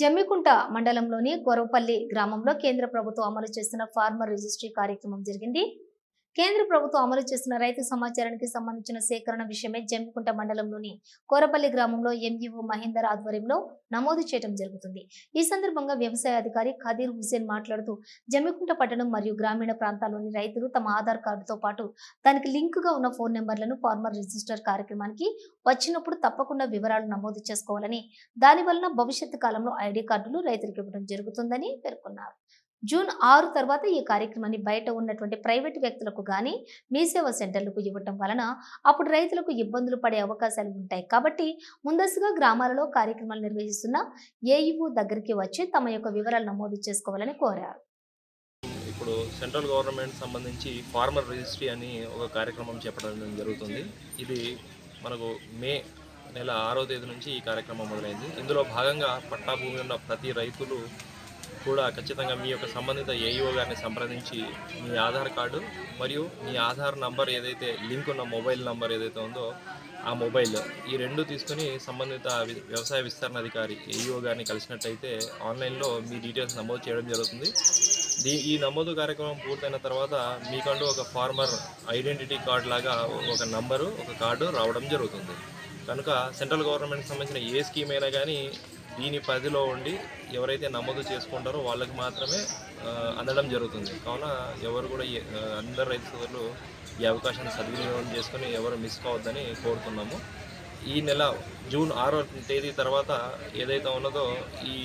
జమ్మికుంట మండలంలోని గొరవపల్లి గ్రామంలో కేంద్ర ప్రభుత్వం అమలు చేస్తున్న ఫార్మర్ రిజిస్ట్రీ కార్యక్రమం జరిగింది. కేంద్ర ప్రభుత్వం అమలు చేస్తున్న రైతు సమాచారానికి సంబంధించిన సేకరణ విషయమై జమ్మికుంట మండలంలోని కోరపల్లి గ్రామంలో ఎంఈఓ మహేందర్ ఆధ్వర్యంలో నమోదు చేయడం జరుగుతుంది. ఈ సందర్భంగా వ్యవసాయ అధికారి ఖదీర్ హుసేన్ మాట్లాడుతూ జమ్మికుంట పట్టణం మరియు గ్రామీణ ప్రాంతాల్లోని రైతులు తమ ఆధార్ కార్డుతో పాటు దానికి లింకుగా ఉన్న ఫోన్ నెంబర్లను ఫార్మర్ రిజిస్టర్ కార్యక్రమానికి వచ్చినప్పుడు తప్పకుండా వివరాలు నమోదు చేసుకోవాలని దానివల్ల భవిష్యత్ భవిష్యత్తు కాలంలో ఐడి కార్డులు రైతులకు ఇవ్వడం జరుగుతుందని పేర్కొన్నారు. జూన్ ఆరు తర్వాత ఈ కార్యక్రమాన్ని బయట ఉన్నటువంటి ప్రైవేటు వ్యక్తులకు కానీ మీ సేవ సెంటర్లకు ఇవ్వటం వలన అప్పుడు రైతులకు ఇబ్బందులు పడే అవకాశాలు ఉంటాయి. కాబట్టి ముందస్తుగా గ్రామాలలో కార్యక్రమాలు నిర్వహిస్తున్న ఏఈఓ దగ్గరికి వచ్చి తమ యొక్క వివరాలు నమోదు చేసుకోవాలని కోరారు. ఇప్పుడు సెంట్రల్ గవర్నమెంట్ సంబంధించి ఫార్మర్ రిజిస్ట్రీ అని ఒక కార్యక్రమం చెప్పడం జరుగుతుంది. ఇది మనకు మే నెల ఆరో తేదీ నుంచి ఈ కార్యక్రమం మొదలైంది. ఇందులో భాగంగా పట్టా భూమి ఉన్న ప్రతి రైతులు కూడా ఖచ్చితంగా మీ యొక్క సంబంధిత ఏఈఓ గారిని సంప్రదించి మీ ఆధార్ కార్డు మరియు మీ ఆధార్ నంబర్ ఏదైతే లింక్ ఉన్న మొబైల్ నంబర్ ఏదైతే ఉందో ఆ మొబైల్ ఈ రెండు తీసుకుని సంబంధిత వ్యవసాయ విస్తరణ అధికారి ఏఈఓ గారిని కలిసినట్టయితే ఆన్లైన్లో మీ డీటెయిల్స్ నమోదు చేయడం జరుగుతుంది. దీ ఈ నమోదు కార్యక్రమం పూర్తయిన తర్వాత మీకంటూ ఒక ఫార్మర్ ఐడెంటిటీ కార్డ్ లాగా ఒక నంబరు ఒక కార్డు రావడం జరుగుతుంది. కనుక సెంట్రల్ గవర్నమెంట్కి సంబంధించిన ఏ స్కీమ్ అయినా కానీ దీని పరిధిలో ఉండి ఎవరైతే నమోదు చేసుకుంటారో వాళ్ళకి మాత్రమే అందడం జరుగుతుంది. కావున ఎవరు కూడా అందరు రైతు సోదరులు ఈ అవకాశాన్ని సద్వినియోగం చేసుకొని ఎవరు మిస్ కావద్దని కోరుతున్నాము. ఈ నెల జూన్ ఆరో తేదీ తర్వాత ఏదైతే ఉన్నదో ఈ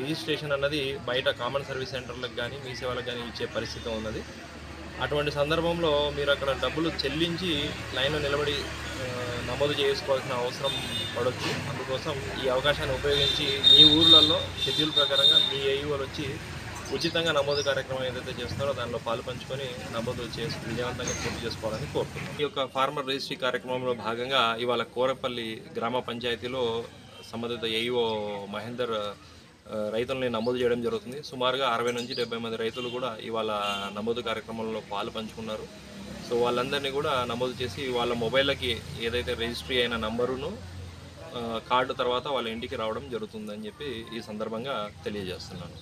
రిజిస్ట్రేషన్ అన్నది బయట కామన్ సర్వీస్ సెంటర్లకు కానీ మీ సేవలకు కానీ ఇచ్చే పరిస్థితి ఉన్నది. అటువంటి సందర్భంలో మీరు అక్కడ డబ్బులు చెల్లించి లైన్లో నిలబడి నమోదు చేసుకోవాల్సిన అవసరం పడవచ్చు అందుకోసం ఈ అవకాశాన్ని ఉపయోగించి మీ ఊర్లలో షెడ్యూల్ ప్రకారంగా మీ ఏఈఓలు వచ్చి ఉచితంగా నమోదు కార్యక్రమం ఏదైతే చేస్తారో దానిలో పాలు పంచుకొని నమోదు చేసి విజయవంతంగా పూర్తి చేసుకోవాలని కోరుతున్నాను ఈ యొక్క ఫార్మర్ రిజిస్ట్రీ కార్యక్రమంలో భాగంగా ఇవాళ కోరపల్లి గ్రామ పంచాయతీలో సంబంధిత ఏఈఓ మహేందర్ రైతుల్ని నమోదు చేయడం జరుగుతుంది. సుమారుగా అరవై నుంచి డెబ్బై మంది రైతులు కూడా ఇవాళ నమోదు కార్యక్రమంలో పాలు పంచుకున్నారు. సో వాళ్ళందరినీ కూడా నమోదు చేసి వాళ్ళ మొబైల్కి ఏదైతే రిజిస్ట్రీ అయిన నంబరును కార్డు తర్వాత వాళ్ళ ఇంటికి రావడం జరుగుతుందని చెప్పి ఈ సందర్భంగా తెలియజేస్తున్నాను.